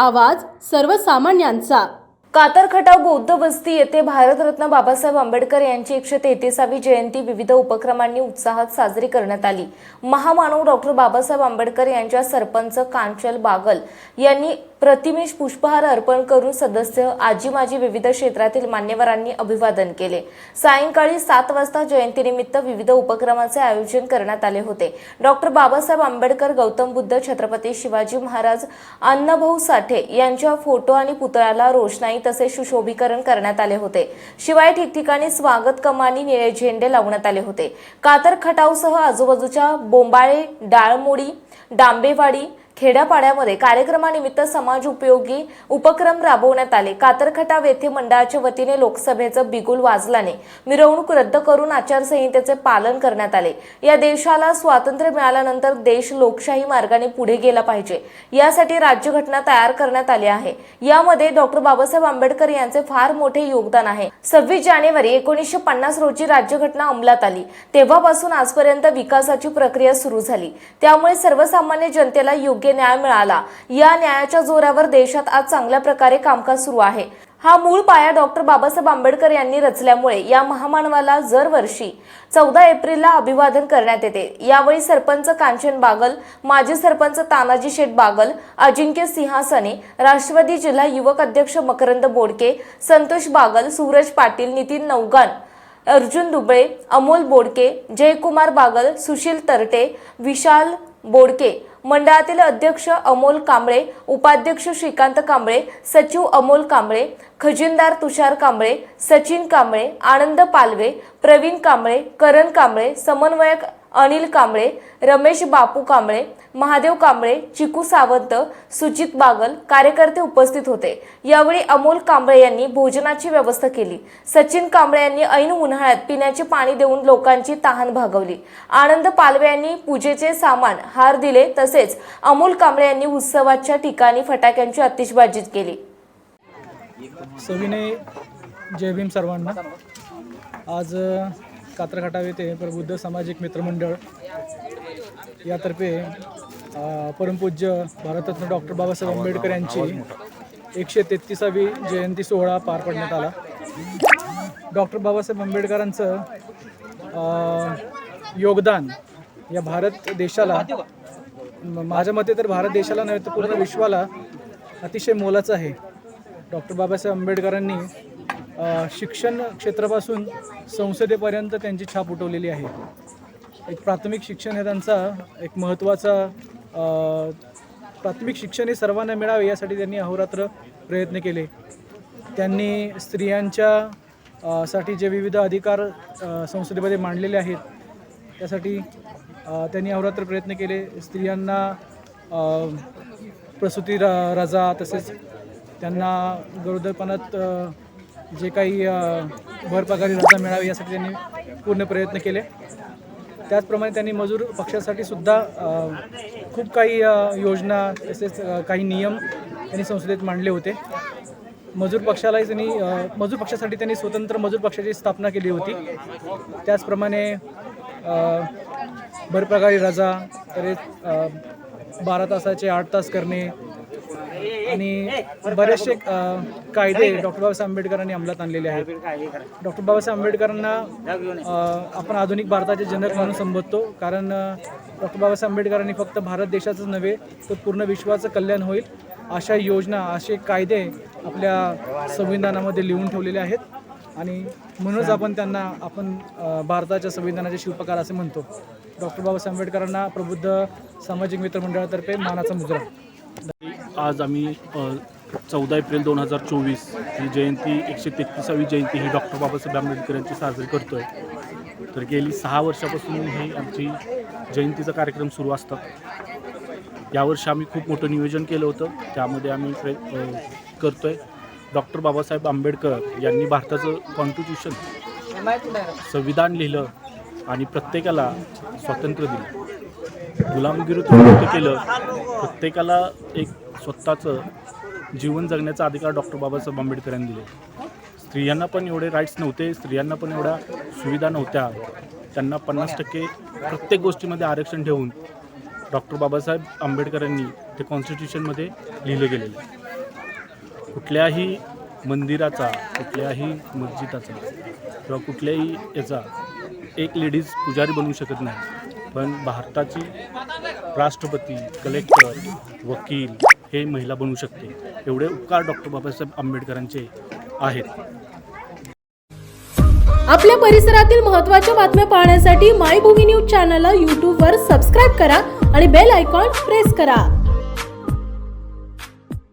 आवाज सर्वसामान्यांचा. कातरखटाव बौद्ध वस्ती येथे भारतरत्न बाबासाहेब आंबेडकर यांची एकशे तेहतीसावी जयंती विविध उपक्रमांनी उत्साहात साजरी करण्यात आली. महामानव डॉक्टर बाबासाहेब आंबेडकर यांच्या सरपंच कांचल बागल यांनी प्रतिमेश पुष्पहार अर्पण करून सदस्य आजी माजी विविध क्षेत्रातील मान्यवरांनी अभिवादन केले. सायंकाळी सात वाजता जयंतीनिमित्त विविध उपक्रमाचे आयोजन करण्यात आले होते. डॉक्टर बाबासाहेब आंबेडकर गौतम बुद्ध छत्रपती शिवाजी महाराज अण्णाभाऊ साठे यांच्या फोटो आणि पुतळ्याला रोषणाई तसेच सुशोभीकरण करण्यात आले होते. शिवाय ठिकठिकाणी स्वागत कमानी निळे झेंडे लावण्यात आले होते. कातर खटावसह आजूबाजूच्या बोंबाळे डाळमोडी डांबेवाडी खेड्यापाड्यामध्ये कार्यक्रमानिमित्त समाज उपयोगी उपक्रम राबवण्यात आले. कातरखटाव येथे मंडळाच्या वतीने लोकसभेचं बिगुल वाजल्याने मिरवणूक रद्द करून आचारसंहितेचे पालन करण्यात आले. या देशाला स्वातंत्र्य मिळाल्यानंतर देश लोकशाही मार्गाने पुढे गेला पाहिजे. यासाठी राज्यघटना तयार करण्यात आली आहे. यामध्ये डॉक्टर बाबासाहेब आंबेडकर यांचे फार मोठे योगदान आहे. सव्वीस जानेवारी एकोणीसशे पन्नास रोजी राज्यघटना अंमलात आली. तेव्हापासून आजपर्यंत विकासाची प्रक्रिया सुरू झाली. त्यामुळे सर्वसामान्य जनतेला योग्य न्याय मिळाला. या न्यायाच्या जोरावर देशात आज चांगल्या प्रकारे कामकाज सुरू आहे. हा मूळ पाया डॉक्टर बाबासाहेब आंबेडकर यांनी रचल्यामुळे या महामानवाला दरवर्षी चौदा एप्रिलला अभिवादन करण्यात येते. यावेळी सरपंच कांचन बागल माजी सरपंच तानाजी शेठ बागल अजिंक्य सिंहासने राष्ट्रवादी जिल्हा युवक अध्यक्ष मकरंद बोडके संतोष बागल सूरज पाटील नितीन नौगान अर्जुन दुबळे अमोल बोडके जयकुमार बागल सुशील तरटे विशाल बोडके मंडळातील अध्यक्ष अमोल कांबळे उपाध्यक्ष श्रीकांत कांबळे सचिव अमोल कांबळे खजिनदार तुषार कांबळे सचिन कांबळे आनंद पालवे प्रवीण कांबळे करण कांबळे समन्वयक अनिल कांबळे रमेश बापू कांबळे महादेव कांबळे चिकू सावंत सुजित बागल कार्यकर्ते उपस्थित होते. यावेळी अमोल कांबळे यांनी भोजनाची व्यवस्था केली. सचिन कांबळे यांनी ऐन उन्हाळ्यात पिण्याचे पाणी देऊन लोकांची तहान भागवली. आनंद पालवे यांनी पूजेचे सामान हार दिले तसेच अमोल कांबळे यांनी उत्सवाच्या ठिकाणी फटाक्यांची आतिषबाजी केली. सविनय जय भीम सर्वांना. आज कात्रखाटाव येथे प्रबुद्ध सामाजिक मित्रमंडळ यातर्फे परमपूज्य भारतरत्न डॉक्टर बाबासाहेब आंबेडकर यांची एकशे तेहतीसावी जयंती सोहळा पार पडण्यात आला. डॉक्टर बाबासाहेब आंबेडकरांचं योगदान या भारत देशाला माझ्या मते तर भारत देशाला नव्हे तर पूर्ण विश्वाला अतिशय मोलाचं आहे. डॉक्टर बाबासाहेब आंबेडकरांनी शिक्षण क्षेत्रापासून संसदेपर्यंत त्यांची छाप उठवलेली आहे. एक प्राथमिक शिक्षण हे त्यांचा एक महत्त्वाचा प्राथमिक शिक्षण हे सर्वांना मिळावे यासाठी त्यांनी अहोरात्र प्रयत्न केले. त्यांनी स्त्रियांच्या साठी जे विविध अधिकार संसदेमध्ये मांडलेले आहेत त्यासाठी त्यांनी अहोरात्र प्रयत्न केले. स्त्रियांना प्रसूती र रजा तसेच त्यांना गरोदरपणात जे काही भरपगारी रजा मिळावी यासाठी त्यांनी पूर्ण प्रयत्न केले. त्याचप्रमाणे त्यांनी मजूर पक्षासाठी सुद्धा खूप काही योजना तसेच काही नियम त्यांनी संसदेत मांडले होते. मजूर पक्षालाही त्यांनी मजूर पक्षासाठी त्यांनी स्वतंत्र मजूर पक्षाची स्थापना केली होती. त्याचप्रमाणे भरप्रकारी रजा तरी बारा तासाचे आठ तास करणे आणि बरेचसे कायदे डॉक्टर बाबासाहेब आंबेडकरांनी अंमलात आणलेले आहेत. डॉक्टर बाबासाहेब आंबेडकरांना आपण आधुनिक भारताचे जनक म्हणून संबोधतो कारण डॉक्टर बाबासाहेब आंबेडकरांनी फक्त भारत देशाचंच नव्हे तर पूर्ण विश्वाचं कल्याण होईल अशा योजना असे कायदे आपल्या संविधानामध्ये लिहून ठेवलेले आहेत. आणि म्हणूनच आपण त्यांना आपण भारताच्या संविधानाचे शिल्पकार असे म्हणतो. डॉक्टर बाबासाहेब आंबेडकरांना प्रबुद्ध सामाजिक मित्र मंडळातर्फे मानाचा मुजरा. आज आम्ही चौदा एप्रिल दोन हजार चोवीस ही जयंती एकशे तेहतीसावी जयंती ही डॉक्टर बाबासाहेब आंबेडकर यांची साजरी करतो आहे तर गेली सहा वर्षापासून ही आमची जयंतीचा कार्यक्रम सुरू असतात यावर्षी आम्ही खूप मोठं नियोजन केलं होतं. त्यामध्ये आम्ही प्रय करतो आहे डॉक्टर बाबासाहेब आंबेडकर यांनी भारताचं कॉन्स्टिट्यूशन संविधान लिहिलं आणि प्रत्येकाला स्वातंत्र्य दिलं. गुलामगिरीतून मुक्त केलं. प्रत्येकाला एक स्वतःचं जीवन जगण्याचा अधिकार डॉक्टर बाबासाहेब आंबेडकर यांनी दिले. स्त्रियांना पण एवढे राईट्स नव्हते स्त्रियांना पण एवढ्या सुविधा नव्हत्या. त्यांना पन्नास टक्के प्रत्येक गोष्टीमध्ये आरक्षण ठेवून डॉक्टर बाबासाहेब आंबेडकरांनी ते कॉन्स्टिट्यूशनमध्ये लिहिलं गेलेलं आहे. कुठल्याही मंदिराचा कुठल्याही मस्जिदाचा किंवा कुठल्याही याचा एक लेडीज पुजारी बनवू शकत नाही. पण भारताची राष्ट्रपती कलेक्टर वकील हे महिला बनू शकते. एवढे उपकार डॉक्टर बाबासाहेब आंबेडकरांचे आहेत. आपल्या परिसरातील महत्त्वाच्या बातम्या पाहण्यासाठी मायभूमी न्यूज चॅनलला यूट्यूबवर सबस्क्राईब करा आणि बेल आयकॉन प्रेस करा.